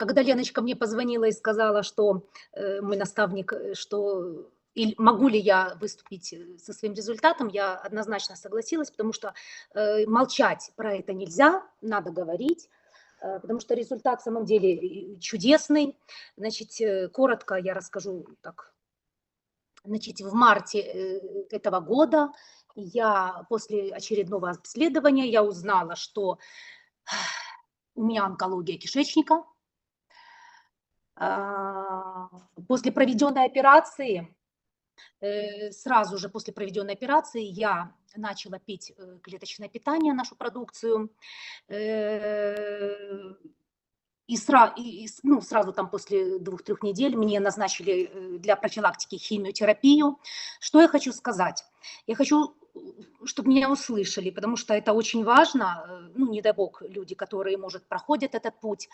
Когда Леночка мне позвонила и сказала, что э, мой наставник, э, что и могу ли я выступить э, со своим результатом, я однозначно согласилась, потому что э, молчать про это нельзя, надо говорить, э, потому что результат в самом деле чудесный. Значит, э, коротко я расскажу так. Значит, в марте э, этого года я после очередного обследования я узнала, что у меня онкология кишечника, после проведенной операции, э, сразу же после проведенной операции я начала пить э, клеточное питание, нашу продукцию. Э, и, сра, и, ну, сразу там после двух-трех недель мне назначили для профилактики химиотерапию. Что я хочу сказать? Я хочу чтобы меня услышали, потому что это очень важно, ну, не дай бог, люди, которые, может, проходят этот путь,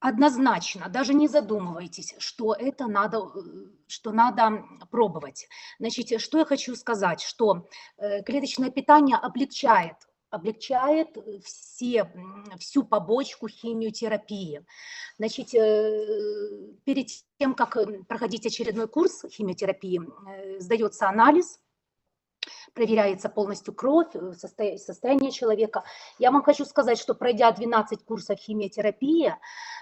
Однозначно, даже не задумывайтесь, что это надо, э, что надо пробовать. Значит, что я хочу сказать, что э, клеточное питание облегчает облегчает э, все, всю побочку химиотерапии. Значит, перед тем, как проходить очередной курс химиотерапии, сдается анализ, проверяется полностью кровь, состояние человека. Я вам хочу сказать, что пройдя 12 курсов химиотерапии,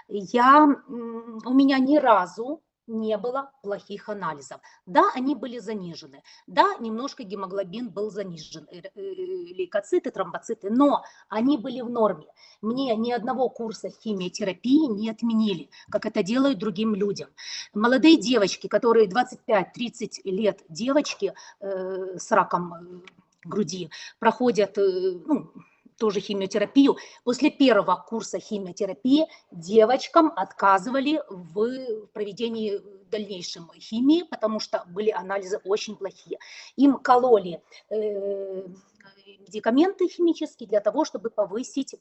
я, у меня ни разу не было плохих анализов. Да, они были занижены. Да, немножко гемоглобин был занижен, э, э, лейкоциты, тромбоциты, но они были в норме. Мне ни одного курса химиотерапии не отменили, как это делают другим людям. Молодые девочки, которые 25-30 лет, девочки э, с раком груди, проходят, ну, тоже химиотерапию. После первого курса химиотерапии девочкам отказывали в проведении дальнейшем химии, потому что были анализы очень плохие. Им кололи э, медикаменты химические для того, чтобы повысить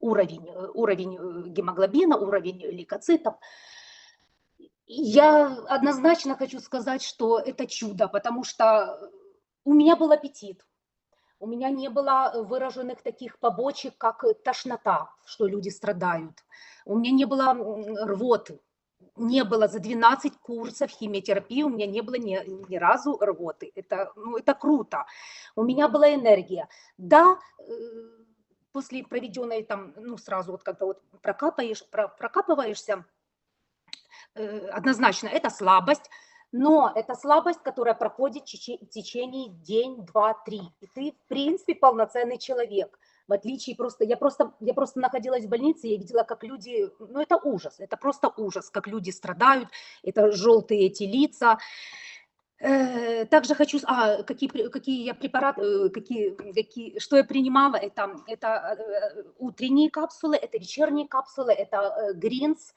уровень, уровень э, гемоглобина, уровень лейкоцитов. Я однозначно хочу сказать, что это чудо, потому что у меня был аппетит, у меня не было э, выраженных таких побочек, как тошнота, что люди страдают. У меня не было рвоты. Не было за 12 курсов химиотерапии, у меня не было ни, ни разу рвоты. Это, ну, это круто. У меня была энергия. Да, э, после проведенной там, ну, сразу вот когда вот прокапаешь, прокапываешься, э, однозначно это слабость, но это слабость, которая проходит в течение день, два, три. И ты, в принципе, полноценный человек. В отличие просто, я просто, я просто находилась в больнице, я видела, как люди, ну это ужас, это просто ужас, как люди страдают, это желтые эти лица. Э, также хочу, а, какие, какие я препараты, э, какие, какие, что я принимала, это, это э, утренние капсулы, это вечерние капсулы, это гринс,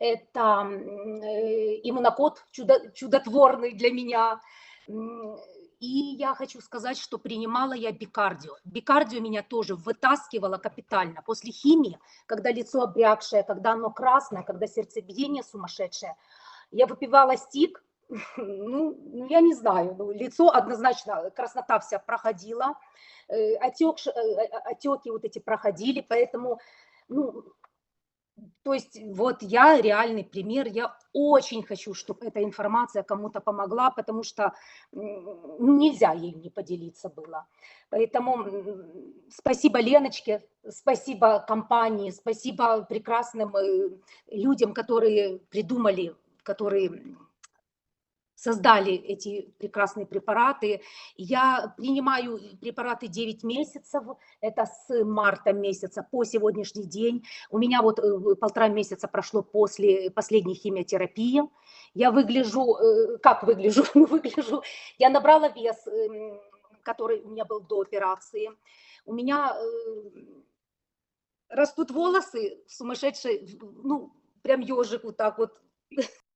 это э, иммунокод чудо, чудотворный для меня. И я хочу сказать, что принимала я бикардио. Бикардио меня тоже вытаскивало капитально. После химии, когда лицо обрякшее, когда оно красное, когда сердцебиение сумасшедшее, я выпивала стик, ну, ну я не знаю, ну, лицо однозначно, краснота вся проходила, э, отек, э, отеки вот эти проходили, поэтому ну, то есть вот я реальный пример, я очень хочу, чтобы эта информация кому-то помогла, потому что нельзя ей не поделиться было. Поэтому спасибо Леночке, спасибо компании, спасибо прекрасным э, людям, которые придумали, которые создали эти прекрасные препараты. Я принимаю препараты 9 месяцев, это с марта месяца по сегодняшний день. У меня вот э, полтора месяца прошло после последней химиотерапии. Я выгляжу, э, как выгляжу? выгляжу. Я набрала вес, эм, который у меня был до операции. У меня э, растут волосы сумасшедшие, ну, прям ежик вот так вот